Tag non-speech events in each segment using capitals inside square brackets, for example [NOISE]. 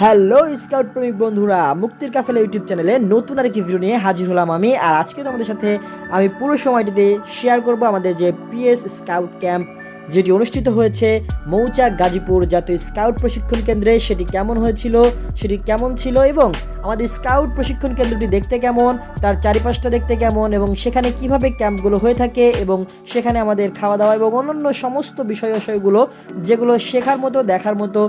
Hello, scout প্রেমিক বন্ধুরা, মুক্তির কাফেলা ইউটিউব চ্যানেলে নতুন আরেকটি ভিডিও নিয়ে হাজির হলাম আমি। আর আজকে তোমাদের সাথে আমি পুরো সময়টিতে শেয়ার করব আমাদের যে পিএস স্কাউট ক্যাম্প যেটি অনুষ্ঠিত হয়েছে মৌচাক গাজীপুর জাতীয় স্কাউট প্রশিক্ষণ কেন্দ্রে। সেটি কেমন হয়েছিল, সেটি কেমন ছিল এবং আমাদের স্কাউট প্রশিক্ষণ কেন্দ্রটি দেখতে কেমন, তার চারিপাশটা দেখতে কেমন এবং সেখানে কীভাবে ক্যাম্পগুলো হয়ে থাকে এবং সেখানে আমাদের খাওয়া দাওয়া এবং অন্যান্য সমস্ত বিষয় বিষয়গুলো যেগুলো শেখার মতো, দেখার মতো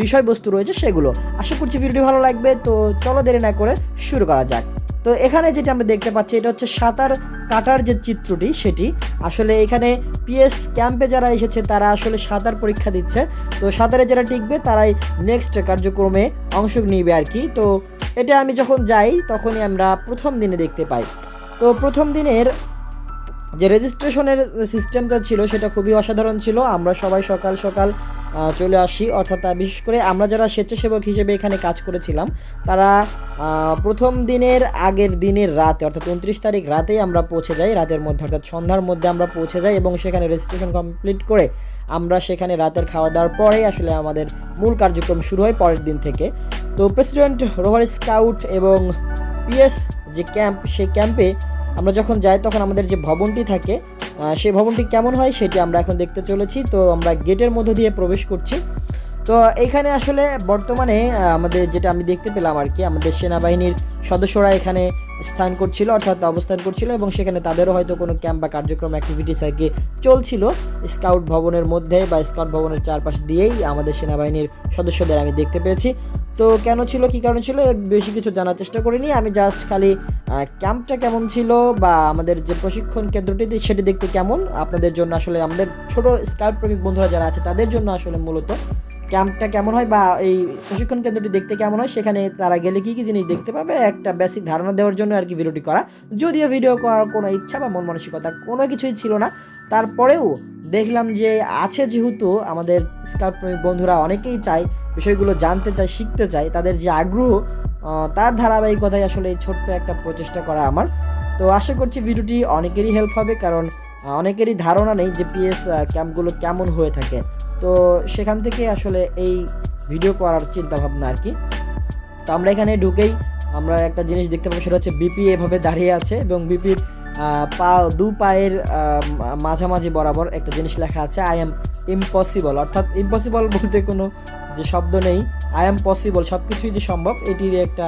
বিষয়বস্তু রয়েছে সেগুলো। আশা করছি ভিডিওটি ভালো লাগবে, তো চলো দেরি না করে শুরু করা যাক। তো এখানে যেটা আমরা দেখতে পাচ্ছি, এটা হচ্ছে সাঁতার কাটার যে চিত্রটি সেটি, আসলে এখানে পিএস ক্যাম্পে যারা এসেছে, তারা আসলে সাঁতার পরীক্ষা দিচ্ছে। তো সাঁতারে যারা টিকবে, তারাই নেক্সট কার্যক্রমে অংশ নিবে আর কি। তো এটা আমি যখন যাই, তখনই আমরা প্রথম দিনে দেখতে পাই। তো প্রথম দিনের যে রেজিস্ট্রেশনের সিস্টেমটা ছিল, সেটা খুবই অসাধারণ ছিল। আমরা সবাই সকাল সকাল চলে আসি। অর্থাৎ বিশেষ করে আমরা যারা স্বেচ্ছাসেবক হিসেবে এখানে কাজ করেছিলাম, তারা প্রথম দিনের আগের দিনের রাতে, অর্থাৎ উনত্রিশ তারিখ রাতেই আমরা পৌঁছে যাই। রাতের মধ্যে, অর্থাৎ সন্ধ্যার মধ্যে আমরা পৌঁছে যাই এবং সেখানে রেজিস্ট্রেশন কমপ্লিট করে আমরা সেখানে রাতের খাওয়া দাওয়ার পরেই আসলে আমাদের মূল কার্যক্রম শুরু হয় পরের দিন থেকে। তো প্রেসিডেন্ট রোভার স্কাউট এবং পিএস যে ক্যাম্প, সেই ক্যাম্পে আমরা যখন যাই, তখন আমাদের যে ভবনটি থাকে সেই ভবনটি কেমন হয় সেটি আমরা এখন দেখতে চলেছি। তো আমরা গেটের মধ্য দিয়ে প্রবেশ করছি। তো এখানে আসলে বর্তমানে আমাদের যেটা আমি দেখতে পেলাম আর কি, আমাদের সেনাবাহিনীর সদস্যরা এখানে স্থান করছিল, অর্থাৎ অবস্থান করছিল এবং সেখানে তাদেরও হয়তো কোনো ক্যাম্প বা কার্যক্রম অ্যাক্টিভিটিস আর কি চলছিল। স্কাউট ভবনের মধ্যে বা স্কাউট ভবনের চারপাশ দিয়েই আমাদের সেনাবাহিনীর সদস্যদের আমি দেখতে পেয়েছি। তো কেন ছিল, কি কারণ ছিল, এর বেশি কিছু জানার চেষ্টা করিনি। আমি জাস্ট খালি ক্যাম্পটা কেমন ছিল বা আমাদের যে প্রশিক্ষণ কেন্দ্রটি সেটি দেখতে কেমন? আপনাদের জন্য আসলে আমাদের ছোট স্কাউট প্রেমিক বন্ধুরা যারা আছে, তাদের জন্য আসলে মূলত ক্যাম্পটা কেমন হয় বা এই প্রশিক্ষণ কেন্দ্রটি দেখতে কেমন হয়, সেখানে তারা গেলে কী কী জিনিস দেখতে পাবে, একটা বেসিক ধারণা দেওয়ার জন্য আর কি ভিডিওটি করা। যদিও ভিডিও করার কোনো ইচ্ছা বা মন মানসিকতা কোনো কিছুই ছিল না। তারপরেও দেখলাম যে আছে যেহেতু আমাদের স্কাউট প্রেমিক বন্ধুরা অনেকেই চায়, বিষয়গুলো জানতে চায়, শিখতে চায়, তাদের যে আগ্রহ তার ধারাবাহিকতায় আসলে ছোট্ট একটা প্রচেষ্টা করা আমার। তো আশা করছি ভিডিওটি অনেকেরই হেল্প হবে, কারণ অনেকেরই ধারণা নেই যে পিএস ক্যাম্পগুলো কেমন হয়ে থাকে। তো সেখান থেকে আসলে এই ভিডিও করার চিন্তা ভাবনা আর কি। তো আমরা এখানে ঢুকেই আমরা একটা জিনিস দেখতে পাবো, সেটা হচ্ছে বিপি এভাবে দাঁড়িয়ে আছে এবং বিপির পা, দু পায়ের মাঝামাঝি বরাবর একটা জিনিস লেখা আছে আই এম ইম্পসিবল অর্থাৎ ইম্পসিবল বলতে কোনো যে শব্দ নেই। আই এম পসিবল সব কিছুই যে সম্ভব এটির একটা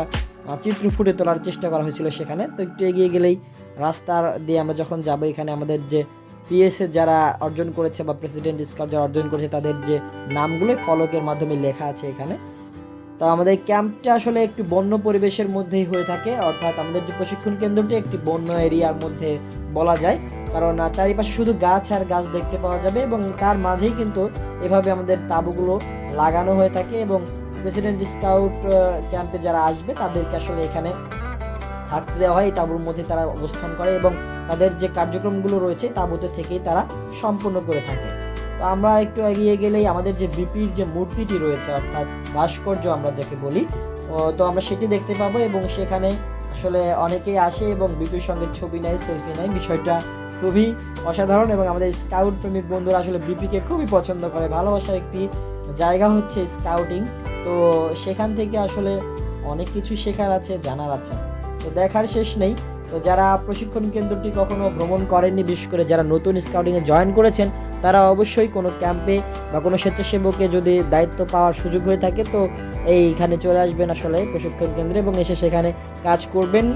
চিত্র ফুটে তোলার চেষ্টা করা হয়েছিল সেখানে। তো একটু এগিয়ে গেলেই রাস্তার দিয়ে আমরা যখন যাব, এখানে আমাদের যে পিএসএ যারা অর্জন করেছে বা প্রেসিডেন্ট স্কাউট যারা অর্জন করেছে, তাদের যে নামগুলো ফলকের মাধ্যমে লেখা আছে এখানে। তো আমাদের ক্যাম্পটা আসলে একটু বন্য পরিবেশের মধ্যেই হয়ে থাকে। অর্থাৎ আমাদের যে প্রশিক্ষণ কেন্দ্রটি, একটি বন্য এরিয়ার মধ্যে বলা যায়। কারণ চারিপাশে শুধু গাছ আর গাছ দেখতে পাওয়া যাবে এবং তার মাঝেই কিন্তু এভাবে আমাদের তাঁবুগুলো লাগানো হয়ে থাকে এবং প্রেসিডেন্ট স্কাউট ক্যাম্পে যারা আসবে, তাদেরকে আসলে এখানে থাকতে দেওয়া হয়, এই তাঁবুর মধ্যে তারা অবস্থান করে এবং তাদের যে কার্যক্রমগুলো রয়েছে তাঁবুতে থেকেই তারা সম্পূর্ণ করে থাকে। তো আমরা একটু এগিয়ে গেলেই আমাদের যে বিপির যে মূর্তিটি রয়েছে, অর্থাৎ ভাস্কর্য আমরা যাকে বলি তো আমরা সেটি দেখতে পাবো এবং সেখানে আসলে অনেকেই আসে এবং বিপির সঙ্গে ছবি নেয়, সেলফি নেয়। বিষয়টা খুবই অসাধারণ এবং আমাদের স্কাউট প্রেমিক বন্ধুরা আসলে বিপিকে খুবই পছন্দ করে। ভালোবাসার একটি জায়গা হচ্ছে স্কাউটিং। তো সেখান থেকে আসলে অনেক কিছু শেখার আছে, জানার আছে। তো দেখার শেষ নেই। তো যারা প্রশিক্ষণ কেন্দ্রটি কখনো ভ্রমণ করেননি, বিশেষ করে যারা নতুন স্কাউটিংয়ে জয়েন করেছেন, তারা অবশ্যই কোনো ক্যাম্পে বা কোনো স্বেচ্ছাসেবকে যদি দায়িত্ব পাওয়ার সুযোগ হয়ে থাকে, তো এইখানে চলে আসবেন আসলে প্রশিক্ষণ কেন্দ্রে এবং এসে সেখানে কাজ করবেন।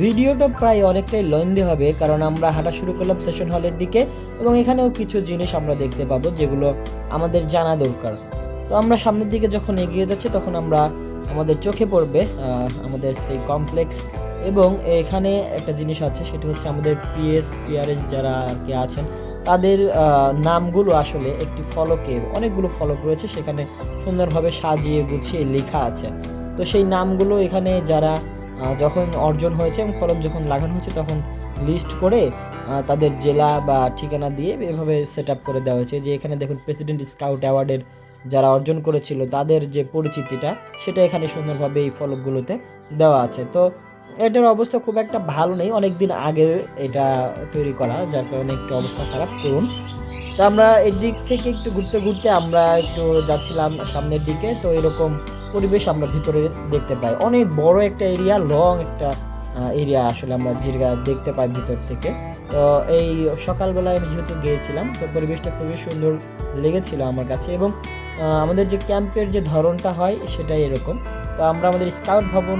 ভিডিওটা প্রায় অনেকটাই লেন্দি হবে, কারণ আমরা হাঁটা শুরু করলাম সেশন হলের দিকে এবং এখানেও কিছু জিনিস আমরা দেখতে পাবো যেগুলো আমাদের জানা দরকার। তো আমরা সামনের দিকে যখন এগিয়ে যাচ্ছি, তখন আমরা আমাদের চোখে পড়বে আমাদের সেই কমপ্লেক্স এবং এখানে একটা জিনিস আছে, সেটি হচ্ছে আমাদের পিএস পিআরএস যারা আর কি আছেন, তাদের নামগুলো আসলে একটি ফলকে, অনেকগুলো ফলক রয়েছে, সেখানে সুন্দরভাবে সাজিয়ে গুছিয়ে লেখা আছে। তো সেই নামগুলো এখানে যারা যখন অর্জন হয়েছে এবং ফলক যখন লাগানো হয়েছে, তখন লিস্ট করে তাদের জেলা বা ঠিকানা দিয়ে এভাবে সেট আপ করে দেওয়া হয়েছে যে এখানে দেখুন প্রেসিডেন্ট স্কাউট অ্যাওয়ার্ডের যারা অর্জন করেছিল, তাদের যে পরিচিতিটা, সেটা এখানে সুন্দরভাবে এই ফলকগুলোতে দেওয়া আছে। তো এটার অবস্থা খুব একটা ভালো নেই। অনেক দিন আগে এটা তৈরি করা, যার কারণে একটু অবস্থা খারাপ। করুন। তো আমরা এই দিক থেকে একটু ঘুরতে ঘুরতে আমরা একটু যাচ্ছিলাম সামনের দিকে। তো এরকম পরিবেশ আমরা ভিতরে দেখতে পাই। অনেক বড় একটা এরিয়া লং একটা এরিয়া আসলে আমরা জিরগা দেখতে পাই ভিতর থেকে। তো এই সকালবেলায় আমি যেহেতু গিয়েছিলাম, তো পরিবেশটা খুবই সুন্দর লেগেছিল আমার কাছে এবং আমাদের যে ক্যাম্পের যে ধরনটা হয় সেটাই এরকম। তো আমরা আমাদের স্কাউট ভবন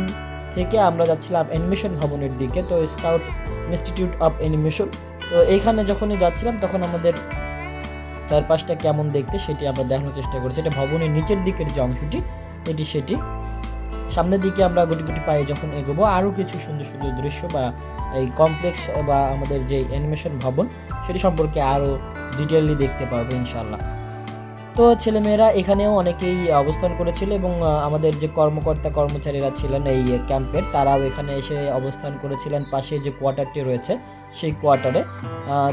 থেকে আমরা যাচ্ছিলাম অ্যানিমেশন ভবনের দিকে, তো স্কাউট ইনস্টিটিউট অফ অ্যানিমেশন। তো এইখানে যখনই যাচ্ছিলাম তখন আমাদের চারপাশটা কেমন দেখতে সেটি আমরা দেখানোর চেষ্টা করেছি। এটা ভবনের নিচের দিকের যে অংশটি এটি সেটি। সামনের দিকে আমরা গুটি গুটি পায়ে যখন এগোবো, আরও কিছু সুন্দর সুন্দর দৃশ্য বা এই কমপ্লেক্স বা আমাদের যে অ্যানিমেশন ভবন, সেটি সম্পর্কে আরও ডিটেইলি দেখতে পারব ইনশাল্লাহ তো ছেলেমেয়েরা এখানেও অনেকেই অবস্থান করেছিল এবং আমাদের যে কর্মকর্তা কর্মচারীরা ছিলেন এই ক্যাম্পের, তারাও এখানে এসে অবস্থান করেছিলেন। পাশে যে কোয়ার্টারটি রয়েছে, সেই কোয়ার্টারে।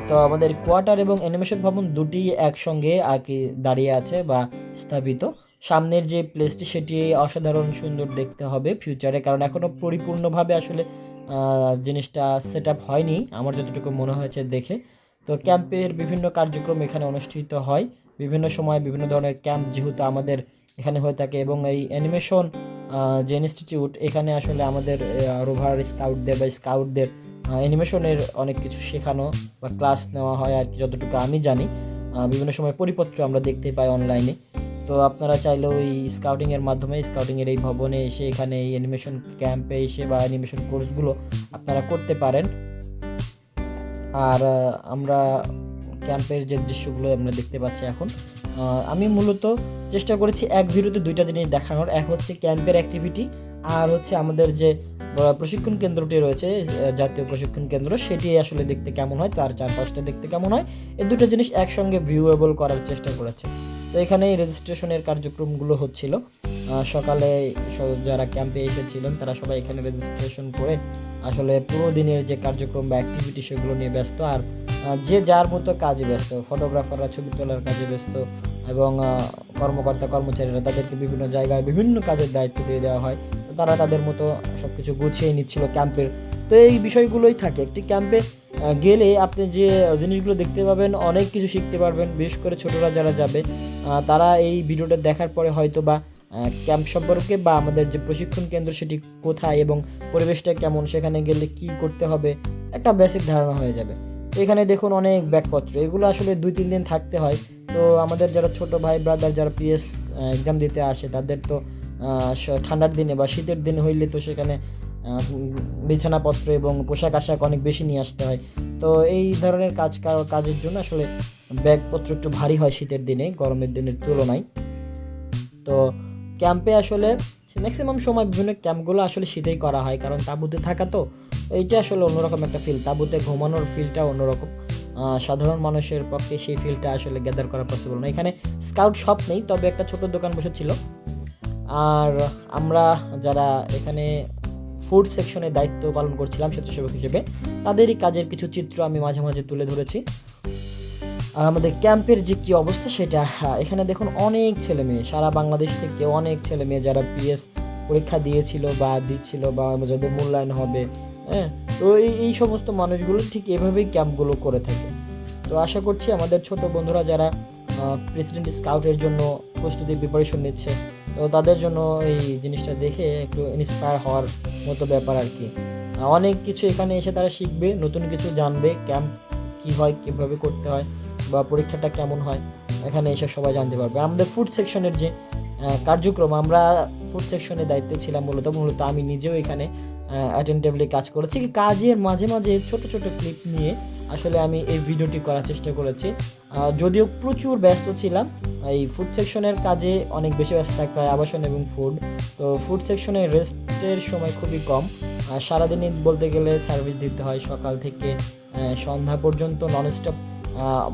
তো আমাদের কোয়ার্টার এবং অ্যানিমেশন ভবন দুটি একসঙ্গে আর কি দাঁড়িয়ে আছে বা স্থাপিত। সামনের যে প্লেসটি সেটি অসাধারণ সুন্দর দেখতে হবে ফিউচারে কারণ এখনও পরিপূর্ণভাবে আসলে জিনিসটা সেট আপ হয়নি আমার যতটুকু মনে হয়েছে দেখে। তো ক্যাম্পের বিভিন্ন কার্যক্রম এখানে অনুষ্ঠিত হয়। বিভিন্ন সময় বিভিন্ন ধরনের ক্যাম্প যেহেতু আমাদের এখানে হয়ে থাকে এবং এই অ্যানিমেশন যে ইনস্টিটিউট এখানে আসলে আমাদের রোভার স্কাউটদের বা স্কাউটদের অ্যানিমেশনের অনেক কিছু শেখানো বা ক্লাস নেওয়া হয় আর কি যতটুকু আমি জানি। বিভিন্ন সময় পরিপত্র আমরা দেখতে পাই অনলাইনে তো আপনারা চাইলে ওই স্কাউটিংয়ের মাধ্যমে স্কাউটিংয়ের এই ভবনে এসে এখানে এই অ্যানিমেশন ক্যাম্পে এসে বা অ্যানিমেশন কোর্সগুলো আপনারা করতে পারেন। আর আমরা ক্যাম্পের যে দৃশ্যগুলো আমরা দেখতে পাচ্ছি এখন আমি মূলত চেষ্টা করেছি এক ভিডিওতে দুইটা জিনিস দেখানোর। এক হচ্ছে ক্যাম্পের অ্যাক্টিভিটি আর হচ্ছে আমাদের যে প্রশিক্ষণ কেন্দ্রটি রয়েছে জাতীয় প্রশিক্ষণ কেন্দ্র, সেটি আসলে দেখতে কেমন হয়, তার চারপাশটা দেখতে কেমন হয়। এই দুটো জিনিস একসঙ্গে ভিউয়েবল করার চেষ্টা করেছে। তো এখানেই রেজিস্ট্রেশনের কার্যক্রমগুলো হচ্ছিল। সকালে যারা ক্যাম্পে এসেছিলেন, তারা সবাই এখানে রেজিস্ট্রেশন করে আসলে পুরো দিনের যে কার্যক্রম বা অ্যাক্টিভিটি সেগুলো নিয়ে ব্যস্ত। আর যে যার মতো কাজে ব্যস্ত ফটোগ্রাফাররা ছবি তোলার কাজে ব্যস্ত এবং কর্মকর্তা, কর্মচারীরা তাদেরকে বিভিন্ন জায়গায় বিভিন্ন কাজের দায়িত্ব দিয়ে দেওয়া হয় তো তারা তাদের মতো সব কিছু গুছিয়ে নিচ্ছিল ক্যাম্পের তো এই বিষয়গুলোই থাকে। একটি ক্যাম্পে গেলে আপনি যে জিনিসগুলো দেখতে পাবেন, অনেক কিছু শিখতে পারবেন, বিশেষ করে ছোটরা যারা যাবে তারা এই ভিডিওটা দেখার পরে হয়তো বা ক্যাম্প সম্পর্কে বা আমাদের যে প্রশিক্ষণ কেন্দ্র সেটি কোথায় এবং পরিবেশটা কেমন, সেখানে গেলে কি করতে হবে, একটা বেসিক ধারণা হয়ে যাবে। এখানে দেখুন অনেক ব্যাগপত্র, এগুলো আসলে দুই তিন দিন থাকতে হয়। তো আমাদের যারা ছোট ভাই ব্রাদার যারা পিএস এক্সাম দিতে আসে, তাদের তো ঠান্ডার দিনে বা শীতের দিনে হইলে তো সেখানে বিছানাপত্র এবং পোশাক আশাক অনেক বেশি নিয়ে আসতে হয়। তো এই ধরনের কাজ কাজের জন্য আসলে ব্যাগপত্র একটু ভারী হয় শীতের দিনে, গরমের দিনের তুলনায়। তো ক্যাম্পে আসলে ম্যাক্সিমাম সময় বিভিন্ন ক্যাম্পগুলো আসলে শীতেই করা হয়, কারণ তাঁবুতে থাকা তো, এইটা আসলে অন্যরকম একটা ফিল তাঁবুতে ঘুমানোর ফিলটা অন্যরকম। সাধারণ মানুষের পক্ষে সেই ফিলটা আসলে গ্যাদার করা পসিবল না। এখানে স্কাউট শপ নেই, তবে একটা ছোট দোকান বসেছিল। আর আমরা যারা এখানে ফুড সেকশনের দায়িত্ব পালন করছিলাম স্বেচ্ছাসেবক হিসেবে। তাদেরই কাজের কিছু চিত্র আমি মাঝে মাঝে তুলে ধরেছি। আর আমাদের ক্যাম্পের যে কী অবস্থা সেটা এখানে দেখুন অনেক ছেলে মেয়ে, সারা বাংলাদেশ থেকে অনেক ছেলে মেয়ে যারা পিএস পরীক্ষা দিয়েছিল বা দিচ্ছিল বা যাদের মূল্যায়ন হবে হ্যাঁ? তো এই এই সমস্ত মানুষগুলো ঠিক এভাবেই ক্যাম্পগুলো করে থাকে। তো আশা করছি আমাদের ছোট বন্ধুরা যারা প্রেসিডেন্ট স্কাউটের জন্য প্রস্তুতি প্রিপারেশন নিচ্ছে। তো তাদের জন্য এই জিনিসটা দেখে একটু ইন্সপায়ার হওয়ার মতো ব্যাপার আর কি। অনেক কিছু এখানে এসে তারা শিখবে, নতুন কিছু জানবে ক্যাম্প কী হয়, কীভাবে করতে হয়, বা পরীক্ষাটা কেমন হয়, এখানে এসে সবাই জানতে পারবে। আমাদের ফুড সেকশনের যে কার্যক্রম, আমরা ফুড সেকশনের দায়িত্বে ছিলাম মূলত মূলত আমি নিজেও এখানে অ্যাটেন্টিভলি কাজ করেছি। কাজের মাঝে মাঝে ছোট ছোট ক্লিপ নিয়ে আসলে আমি এই ভিডিওটি করার চেষ্টা করেছি। যদিও প্রচুর ব্যস্ত ছিলাম। এই ফুড সেকশনের কাজে অনেক বেশি ব্যস্ত থাকতে হয় আবাসন এবং ফুড তো ফুড সেকশনে রেস্টের সময় খুবই কম। সারাদিনই বলতে গেলে সার্ভিস দিতে হয় সকাল থেকে সন্ধ্যা পর্যন্ত ননস্টপ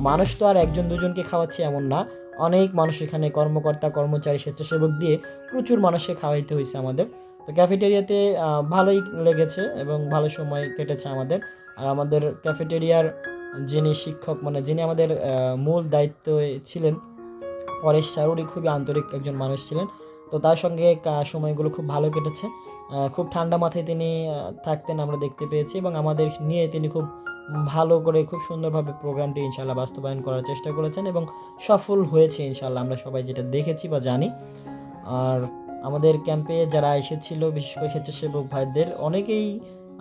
মানুষ তো আর একজন দুজনকে খাওয়াচ্ছে এমন না। অনেক মানুষ এখানে কর্মকর্তা, কর্মচারী, স্বেচ্ছাসেবক দিয়ে প্রচুর মানুষকে খাওয়াইতে হয়েছে আমাদের। তো ক্যাফেটেরিয়াতে ভালোই লেগেছে এবং ভালো সময় কেটেছে আমাদের। আর আমাদের ক্যাফেটেরিয়ার যিনি শিক্ষক মানে যিনি আমাদের মূল দায়িত্ব ছিলেন, পরেশ স্যার, উনি খুবই আন্তরিক একজন মানুষ ছিলেন। তো তার সঙ্গে সময়গুলো খুব ভালো কেটেছে। খুব ঠান্ডা মাথায় তিনি থাকতেন আমরা দেখতে পেয়েছি এবং আমাদের নিয়ে তিনি খুব ভালো করে, খুব সুন্দরভাবে প্রোগ্রামটি ইনশাল্লাহ বাস্তবায়ন করার চেষ্টা করেছেন এবং সফল হয়েছে ইনশাল্লাহ আমরা সবাই যেটা দেখেছি বা জানি। আর আমাদের ক্যাম্পে যারা এসেছিল, বিশেষ করে স্বেচ্ছাসেবক ভাইদের, অনেকেই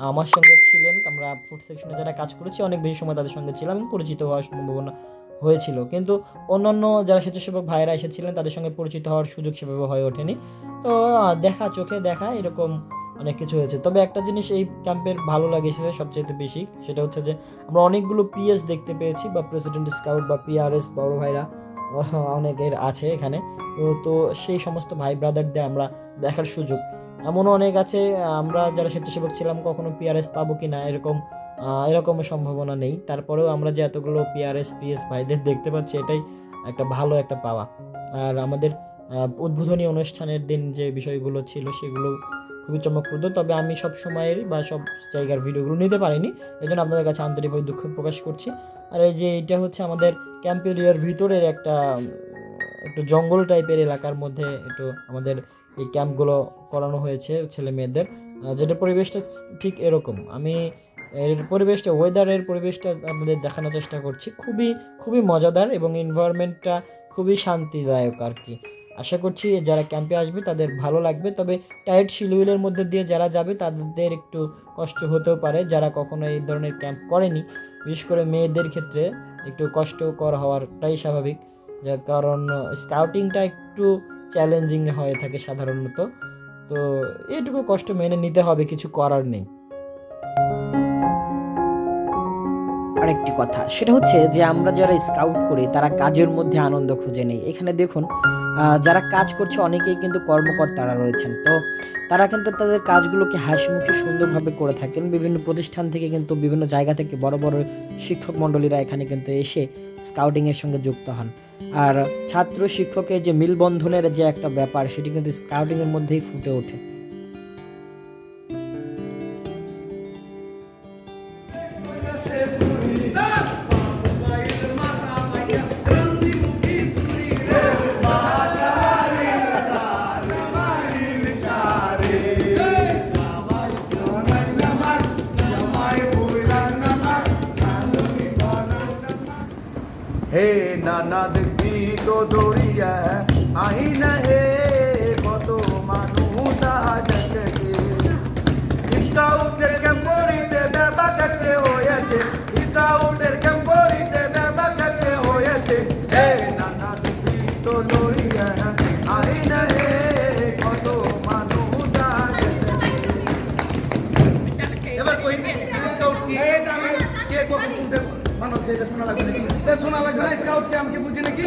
আমার সঙ্গে ছিলেন। আমরা ফুড সেকশনে যারা কাজ করেছি, অনেক বেশি সময় তাদের সঙ্গে ছিলাম পরিচিত হওয়ার সম্ভাবনা হয়েছিল। কিন্তু অন্যান্য যারা স্বেচ্ছাসেবক ভাইরা এসেছিলেন, তাদের সঙ্গে পরিচিত হওয়ার সুযোগ সেভাবে হয়ে ওঠেনি। তো দেখা, চোখে দেখা, এরকম অনেক কিছু হয়েছে। তবে একটা জিনিস এই ক্যাম্পের ভালো লাগেছে সবচেয়ে বেশি, সেটা হচ্ছে যে আমরা অনেকগুলো পিএস দেখতে পেয়েছি বা প্রেসিডেন্ট স্কাউট বা পিআরএস বড় ভাইরা। [LAUGHS] অনেকের আছে এখানে। তো সেই সমস্ত ভাই ব্রাদারদের আমরা দেখার সুযোগ। এমনও অনেক আছে, আমরা যারা স্বেচ্ছাসেবক ছিলাম কখনো পিআরএস পাবো কি না এরকম এরকম সম্ভাবনা নেই। তারপরেও আমরা যে এতগুলো পিআরএস পিএস ভাইদের দেখতে পাচ্ছি, এটাই একটা ভালো একটা পাওয়া। আর আমাদের উদ্বোধনী অনুষ্ঠানের দিন যে বিষয়গুলো ছিল, সেগুলো খুবই চমকপ্রদ, তবে আমি সব সময়ের বা সব জায়গার ভিডিওগুলো নিতে পারিনি এই জন্য আপনাদের কাছে আন্তরিকভাবে দুঃখ প্রকাশ করছি। আর এই যে এটা হচ্ছে আমাদের ক্যাম্প এরিয়ার ভিতরের একটা একটু জঙ্গল টাইপের এলাকার মধ্যে একটু আমাদের এই ক্যাম্পগুলো করানো হয়েছে ছেলে মেয়েদের যেটা পরিবেশটা ঠিক এরকম। আমি এর পরিবেশটা ওয়েদারের পরিবেশটা আমাদের দেখানোর চেষ্টা করছি। খুবই খুবই মজাদার এবং এনভায়রনমেন্টটা খুবই শান্তিদায়ক আর কি। আশা করছি যারা ক্যাম্পে আসবে তাদের ভালো লাগবে। তবে টাইট শিডিউলের মধ্যে দিয়ে যারা যাবে তাদের একটু কষ্ট হতেও পারে, যারা কখনো এই ধরনের ক্যাম্প করেনি। বিশেষ করে মেয়েদের ক্ষেত্রে একটু কষ্টকর হওয়ারটাই স্বাভাবিক। যার কারণ স্কাউটিংটা একটু চ্যালেঞ্জিং হয়ে থাকে সাধারণত। তো এইটুকু কষ্ট মেনে নিতে হবে, কিছু করার নেই। আরেকটি কথা, সেটা হচ্ছে যে আমরা যারা স্কাউট করি, তারা কাজের মধ্যে আনন্দ খুঁজে নেই। এখানে দেখুন যারা কাজ করছে, অনেকেই কিন্তু কর্মকর্তারা রয়েছেন। তো তারা কিন্তু তাদের কাজগুলোকে হাসিমুখে সুন্দরভাবে করে থাকেন। বিভিন্ন প্রতিষ্ঠান থেকে কিন্তু বিভিন্ন জায়গা থেকে বড় বড় শিক্ষক মণ্ডলীরা এখানে কিন্তু এসে স্কাউটিংয়ের সঙ্গে যুক্ত হন। আর ছাত্র শিক্ষকের যে মিলবন্ধনের যে একটা ব্যাপার, সেটি কিন্তু স্কাউটিংয়ের মধ্যেই ফুটে ওঠে। হে নানা দেখবি তো দৌড়িয়া আইন হে কত মানুষ আজ এসেছে। স্কাউটের ক্যাম্পরিতে ব্যাপা কাটতে হয়েছে, স্কাউটের ক্যাম্পরিতে ব্যাপা কাটতে হয়েছে। হে নানা দেখবি তো দৌড়িয়া আইন হে কত মানুষ আজ এসেছে। এবার কই? স্কাউট কি? কে কখন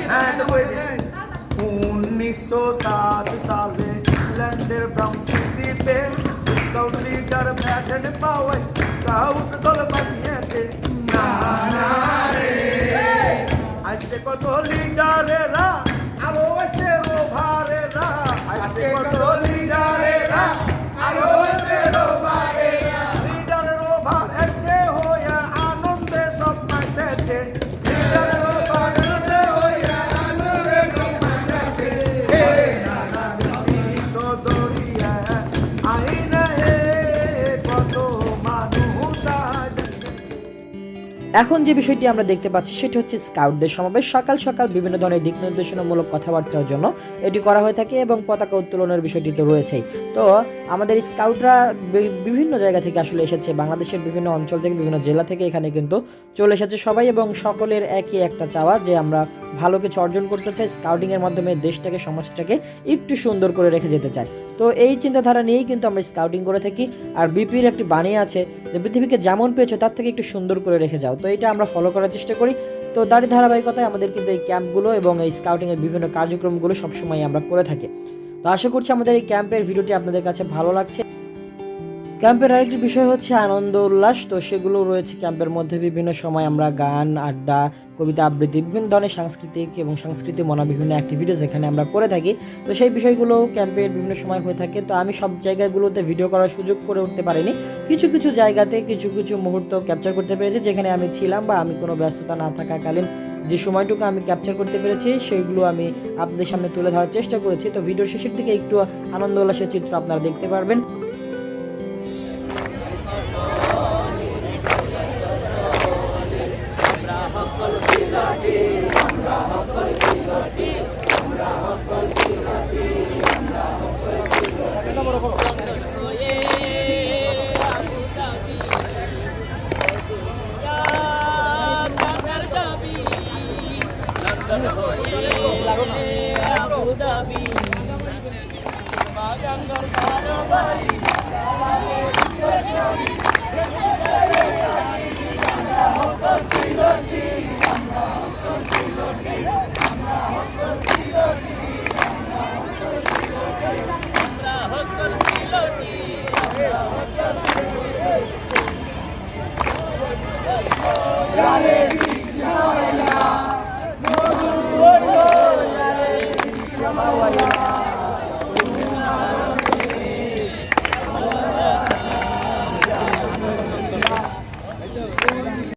হ্যাঁ। উনিশশো সাত সালে ইংল্যান্ডের ব্রাউন সিটিতে scout leader Baden Powell scout দল বানিয়েছে। না না রে। আজকে কত লিডারেরা আরও আছে রোভারেরা আজকে কত এখন যে বিষয়টি আমরা দেখতে পাচ্ছি, সেটি হচ্ছে স্কাউটদের সমাবেশ। সকাল সকাল বিভিন্ন ধরনের দিক নির্দেশনামূলক কথাবার্তার জন্য এটি করা হয়ে থাকে এবং পতাকা উত্তোলনের বিষয়টি তো রয়েছেই। তো আমাদের স্কাউটরা বিভিন্ন জায়গা থেকে আসলে এসেছে, বাংলাদেশের বিভিন্ন অঞ্চল থেকে, বিভিন্ন জেলা থেকে এখানে কিন্তু চলে এসেছে সবাই এবং সকলের একই একটা চাওয়া যে আমরা ভালো কিছু অর্জন করতে চাই স্কাউটিংয়ের মাধ্যমে দেশটাকে, সমাজটাকে একটু সুন্দর করে রেখে যেতে চাই। তো এই চিন্তাধারা নিয়েই কিন্তু আমরা স্কাউটিং করে থাকি। আর বিপির একটি বাণী আছে যে, পৃথিবীকে যেমন পেয়েছ, তার থেকে একটু সুন্দর করে রেখে যাও। তো এটা আমরা ফলো করার চেষ্টা করি। তো দাঁড়িয়ে ধারাবাহিকতায় আমাদের কিন্তু এই ক্যাম্পগুলো এবং এই স্কাউটিংয়ের বিভিন্ন কার্যক্রমগুলো সবসময় আমরা করে থাকি। তো আশা করছি আমাদের এই ক্যাম্পের ভিডিওটি আপনাদের কাছে ভালো লাগছে। ক্যাম্পের আরেকটি বিষয় হচ্ছে আনন্দ উল্লাস। তো সেগুলো রয়েছে ক্যাম্পের মধ্যে বিভিন্ন সময় আমরা গান, আড্ডা, কবিতা আবৃত্তি, বিভিন্ন ধরনের সাংস্কৃতিক এবং সাংস্কৃতিক মনা বিভিন্ন অ্যাক্টিভিটিস এখানে আমরা করে থাকি। তো সেই বিষয়গুলো ক্যাম্পের বিভিন্ন সময় হয়ে থাকে। তো আমি সব জায়গাগুলোতে ভিডিও করার সুযোগ করে উঠতে পারিনি। কিছু কিছু জায়গাতে কিছু কিছু মুহূর্ত ক্যাপচার করতে পেরেছি যেখানে আমি ছিলাম বা আমি কোনো ব্যস্ততা না থাকাকালীন যে সময়টুকু আমি ক্যাপচার করতে পেরেছি সেইগুলো আমি আপনাদের সামনে তুলে ধরার চেষ্টা করেছি। তো ভিডিও শেষের দিকে একটু আনন্দ উল্লাসের চিত্র আপনারা দেখতে পারবেন।